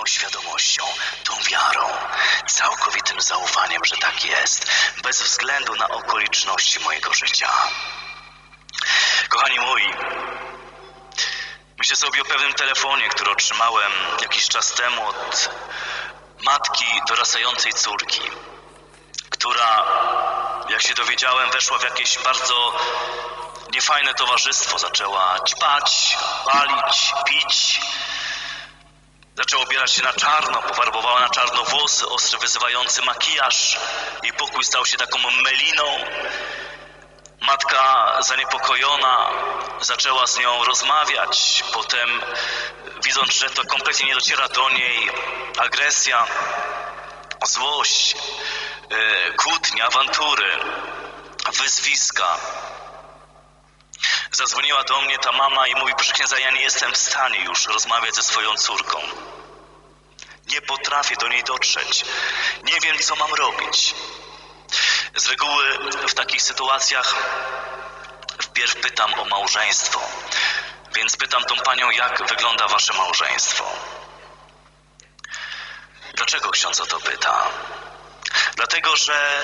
tą świadomością, tą wiarą, całkowitym zaufaniem, że tak jest, bez względu na okoliczności mojego życia. Kochani moi, myślę sobie o pewnym telefonie, który otrzymałem jakiś czas temu od matki dorastającej córki, która, jak się dowiedziałem, weszła w jakieś bardzo niefajne towarzystwo. Zaczęła ćpać, palić, pić. Zaczęła ubierać się na czarno, pofarbowała na czarno włosy, ostry wyzywający makijaż. Jej pokój stał się taką meliną. Matka zaniepokojona zaczęła z nią rozmawiać. Potem, widząc, że to kompletnie nie dociera do niej, agresja, złość, yy, kłótnie, awantury, wyzwiska. Zadzwoniła do mnie ta mama i mówi, proszę księdza, ja nie jestem w stanie już rozmawiać ze swoją córką. Nie potrafię do niej dotrzeć. Nie wiem, co mam robić. Z reguły w takich sytuacjach wpierw pytam o małżeństwo. Więc pytam tą panią, jak wygląda wasze małżeństwo. Dlaczego ksiądz o to pyta? Dlatego, że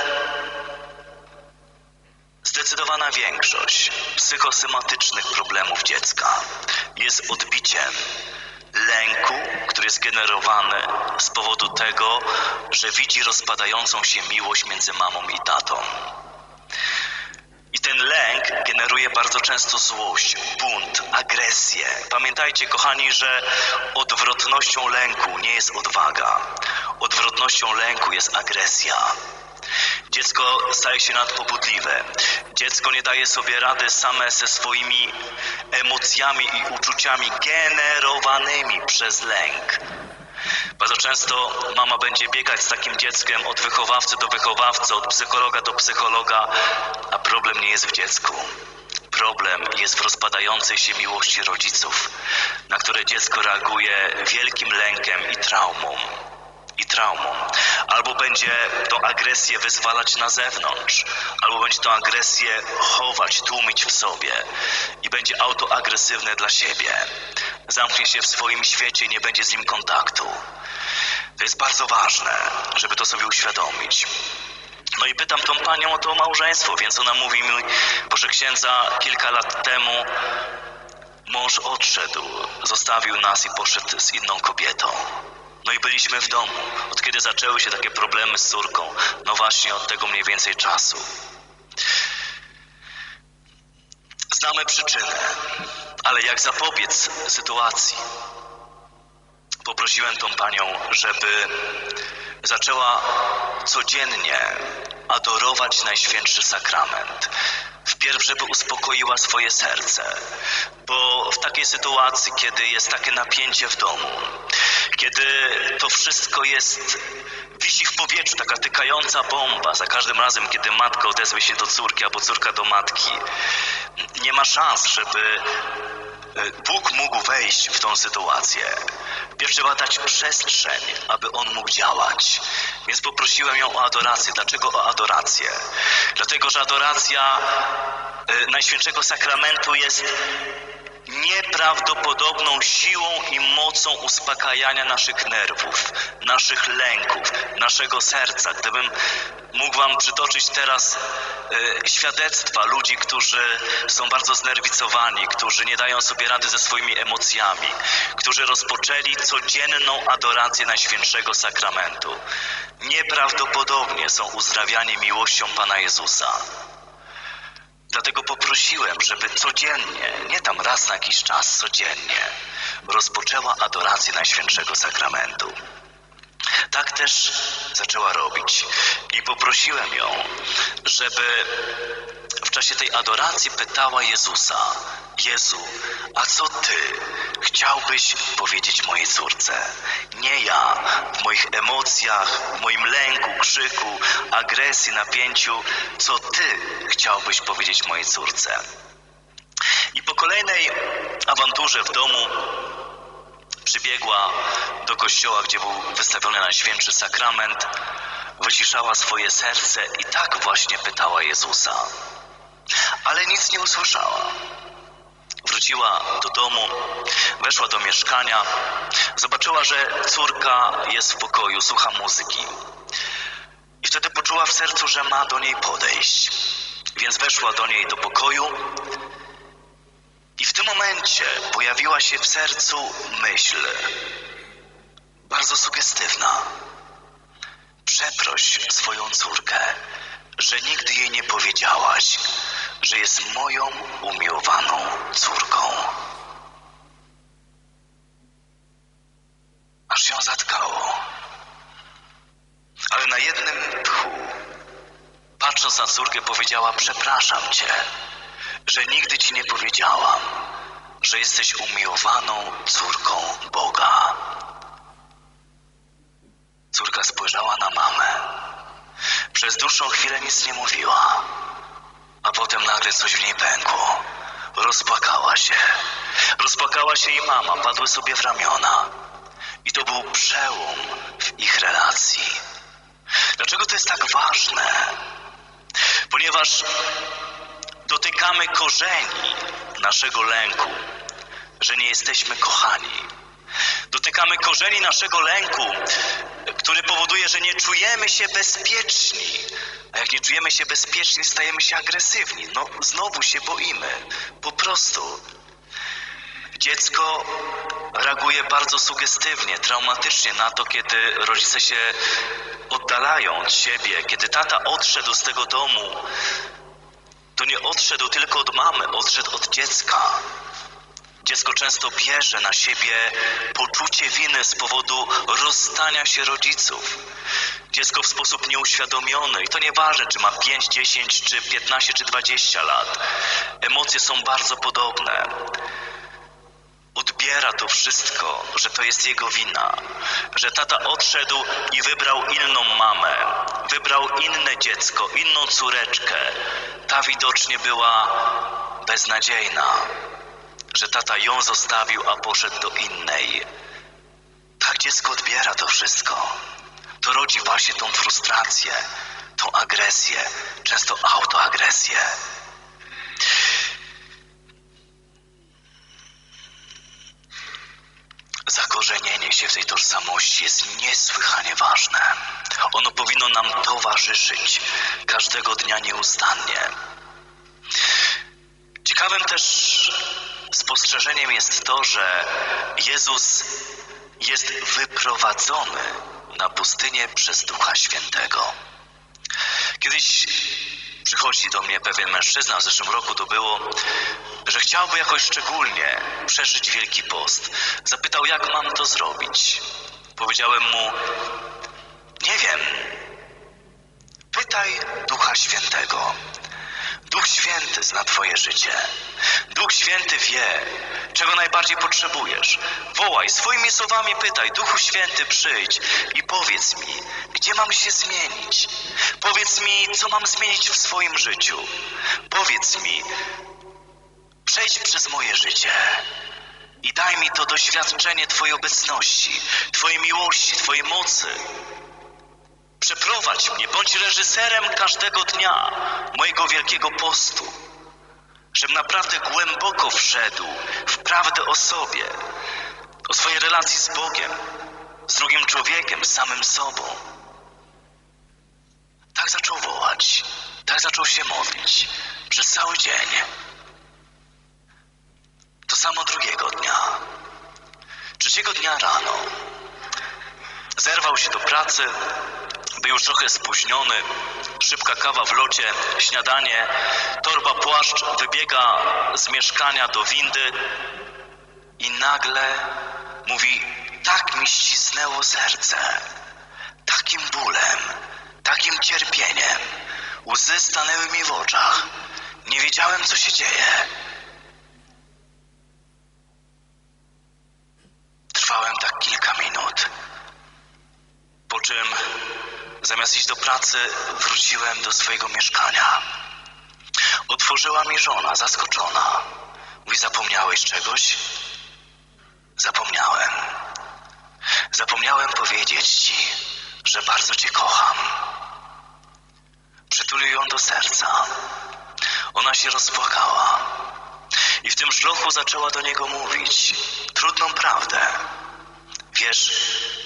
zdecydowana większość psychosomatycznych problemów dziecka jest odbiciem lęku, który jest generowany z powodu tego, że widzi rozpadającą się miłość między mamą i tatą. I ten lęk generuje bardzo często złość, bunt, agresję. Pamiętajcie, kochani, że odwrotnością lęku nie jest odwaga. Odwrotnością lęku jest agresja. Dziecko staje się nadpobudliwe. Dziecko nie daje sobie rady same ze swoimi emocjami i uczuciami generowanymi przez lęk. Bardzo często mama będzie biegać z takim dzieckiem od wychowawcy do wychowawcy, od psychologa do psychologa, a problem nie jest w dziecku. Problem jest w rozpadającej się miłości rodziców, na które dziecko reaguje wielkim lękiem i traumą. I traumą. Albo będzie tą agresję wyzwalać na zewnątrz, albo będzie tą agresję chować, tłumić w sobie i będzie autoagresywne dla siebie. Zamknie się w swoim świecie i nie będzie z nim kontaktu. To jest bardzo ważne, żeby to sobie uświadomić. No i pytam tą panią o to małżeństwo, więc ona mówi mi, proszę księdza, kilka lat temu mąż odszedł, zostawił nas i poszedł z inną kobietą. No i byliśmy w domu. Od kiedy zaczęły się takie problemy z córką? No właśnie od tego mniej więcej czasu. Znamy przyczynę, ale jak zapobiec sytuacji? Poprosiłem tą panią, żeby zaczęła codziennie adorować Najświętszy Sakrament. Wpierw, żeby uspokoiła swoje serce, bo w takiej sytuacji, kiedy jest takie napięcie w domu, kiedy to wszystko jest, wisi w powietrzu, taka tykająca bomba, za każdym razem, kiedy matka odezwie się do córki albo córka do matki, nie ma szans, żeby Bóg mógł wejść w tą sytuację. Pierw trzeba dać przestrzeń, aby On mógł działać. Więc poprosiłem ją o adorację. Dlaczego o adorację? Dlatego, że adoracja e, Najświętszego Sakramentu jest nieprawdopodobną siłą i mocą uspokajania naszych nerwów, naszych lęków, naszego serca. Gdybym mógł Wam przytoczyć teraz e, świadectwa ludzi, którzy są bardzo znerwicowani, którzy nie dają sobie rady ze swoimi emocjami, którzy rozpoczęli codzienną adorację Najświętszego Sakramentu. Nieprawdopodobnie są uzdrawiani miłością Pana Jezusa. Dlatego poprosiłem, żeby codziennie, nie tam raz na jakiś czas, codziennie, rozpoczęła adorację Najświętszego Sakramentu. Tak też zaczęła robić. I poprosiłem ją, żeby w czasie tej adoracji pytała Jezusa: Jezu, a co ty chciałbyś powiedzieć mojej córce? Nie ja, w moich emocjach, w moim lęku, krzyku, agresji, napięciu, co ty chciałbyś powiedzieć mojej córce? I po kolejnej awanturze w domu przybiegła do kościoła, gdzie był wystawiony Najświętszy Sakrament, wyciszała swoje serce i tak właśnie pytała Jezusa. Ale nic nie usłyszała. wróciła do domu, weszła do mieszkania, zobaczyła, że córka jest w pokoju, słucha muzyki. I wtedy poczuła w sercu, że ma do niej podejść. Więc weszła do niej do pokoju i w tym momencie pojawiła się w sercu myśl, bardzo sugestywna. Przeproś swoją córkę, że nigdy jej nie powiedziałaś, że jest moją umiłowaną córką. Aż się zatkało. Ale na jednym tchu, patrząc na córkę, powiedziała: Przepraszam cię, że nigdy ci nie powiedziałam, że jesteś umiłowaną córką Boga. Córka spojrzała na mamę. Przez dłuższą chwilę nic nie mówiła, a potem nagle coś w niej pękło. Rozpłakała się. Rozpłakała się i mama, padły sobie w ramiona. I to był przełom w ich relacji. Dlaczego to jest tak ważne? Ponieważ dotykamy korzeni naszego lęku, że nie jesteśmy kochani. Dotykamy korzeni naszego lęku, który powoduje, że nie czujemy się bezpieczni. A jak nie czujemy się bezpieczni, stajemy się agresywni. No, znowu się boimy. Po prostu. Dziecko reaguje bardzo sugestywnie, traumatycznie na to, kiedy rodzice się oddalają od siebie. Kiedy tata odszedł z tego domu, to nie odszedł tylko od mamy, odszedł od dziecka. Dziecko często bierze na siebie poczucie winy z powodu rozstania się rodziców. Dziecko w sposób nieuświadomiony, i to nieważne, czy ma 5, 10, czy 15, czy 20 lat, emocje są bardzo podobne. Odbiera to wszystko, że to jest jego wina, że tata odszedł i wybrał inną mamę, wybrał inne dziecko, inną córeczkę. Ta widocznie była beznadziejna że tata ją zostawił, a poszedł do innej. Tak dziecko odbiera to wszystko. To rodzi właśnie tą frustrację, tą agresję, często autoagresję. Zakorzenienie się w tej tożsamości jest niesłychanie ważne. Ono powinno nam towarzyszyć każdego dnia nieustannie. Ciekawym też spostrzeżeniem jest to, że Jezus jest wyprowadzony na pustynię przez Ducha Świętego. Kiedyś przychodzi do mnie pewien mężczyzna, w zeszłym roku to było, że chciałby jakoś szczególnie przeżyć Wielki Post. Zapytał, jak mam to zrobić. Powiedziałem mu, nie wiem, pytaj Ducha Świętego. Duch Święty zna Twoje życie. Duch Święty wie, czego najbardziej potrzebujesz. Wołaj, swoimi słowami pytaj, Duchu Święty przyjdź i powiedz mi, gdzie mam się zmienić. Powiedz mi, co mam zmienić w swoim życiu. Powiedz mi, przejdź przez moje życie i daj mi to doświadczenie Twojej obecności, Twojej miłości, Twojej mocy. Przeprowadź mnie, bądź reżyserem każdego dnia mojego wielkiego postu, żebym naprawdę głęboko wszedł w prawdę o sobie, o swojej relacji z Bogiem, z drugim człowiekiem, z samym sobą. Tak zaczął wołać, tak zaczął się modlić przez cały dzień. Samo drugiego dnia. Trzeciego dnia rano. Zerwał się do pracy, był już trochę spóźniony, szybka kawa w locie, śniadanie, torba płaszcz, wybiega z mieszkania do windy i nagle mówi, tak mi ścisnęło serce, takim bólem, takim cierpieniem, łzy stanęły mi w oczach, nie wiedziałem, co się dzieje. Trwałem tak kilka minut, po czym Zamiast iść do pracy, wróciłem do swojego mieszkania. Otworzyła mi żona, zaskoczona. Mówi, zapomniałeś czegoś? Zapomniałem. Zapomniałem powiedzieć ci, że bardzo cię kocham. Przytulił ją do serca. Ona się rozpłakała. I w tym szlochu zaczęła do niego mówić trudną prawdę. Wiesz,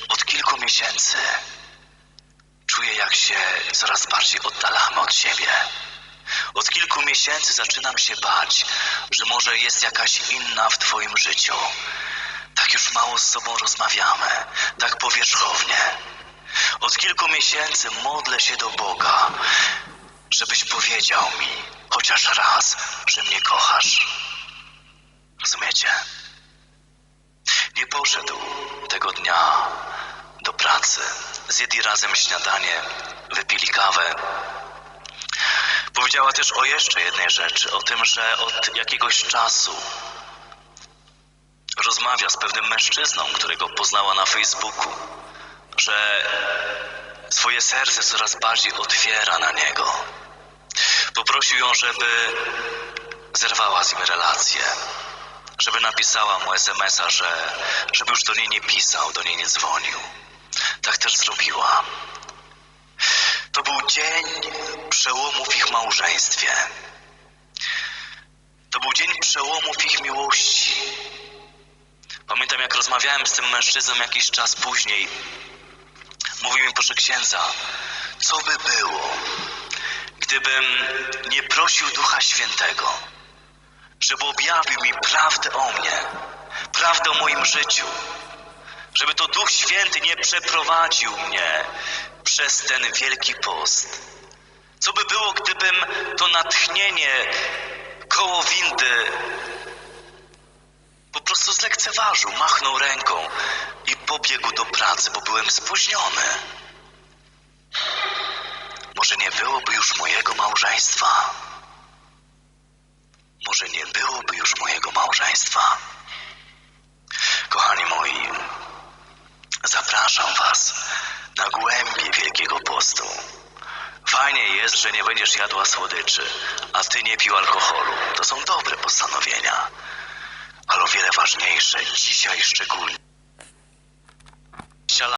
od kilku miesięcy czuję, jak się coraz bardziej oddalamy od siebie. Od kilku miesięcy zaczynam się bać, że może jest jakaś inna w Twoim życiu. Tak już mało z sobą rozmawiamy, tak powierzchownie. Od kilku miesięcy modlę się do Boga, żebyś powiedział mi chociaż raz, że mnie kochasz. Rozumiecie? Nie poszedł tego dnia do pracy. Zjedli razem śniadanie, wypili kawę. Powiedziała też o jeszcze jednej rzeczy, o tym, że od jakiegoś czasu rozmawia z pewnym mężczyzną, którego poznała na Facebooku, że swoje serce coraz bardziej otwiera na niego. Poprosił ją, żeby zerwała z nim relację, żeby napisała mu SMS-a, że, żeby już do niej nie pisał, do niej nie dzwonił. Tak też zrobiła. To był dzień przełomu w ich małżeństwie. To był dzień przełomu w ich miłości. Pamiętam, jak rozmawiałem z tym mężczyzną jakiś czas później. Mówił mi, proszę księdza, co by było, gdybym nie prosił Ducha Świętego, żeby objawił mi prawdę o mnie, prawdę o moim życiu, żeby to Duch Święty nie przeprowadził mnie przez ten wielki post. Co by było, gdybym to natchnienie koło windy po prostu zlekceważył, machnął ręką i pobiegł do pracy, bo byłem spóźniony. Może nie byłoby już mojego małżeństwa. Może nie byłoby już mojego małżeństwa. Kochani moi, zapraszam Was na głębie Wielkiego Postu. Fajnie jest, że nie będziesz jadła słodyczy, a Ty nie pił alkoholu. To są dobre postanowienia. Ale o wiele ważniejsze, dzisiaj szczególnie,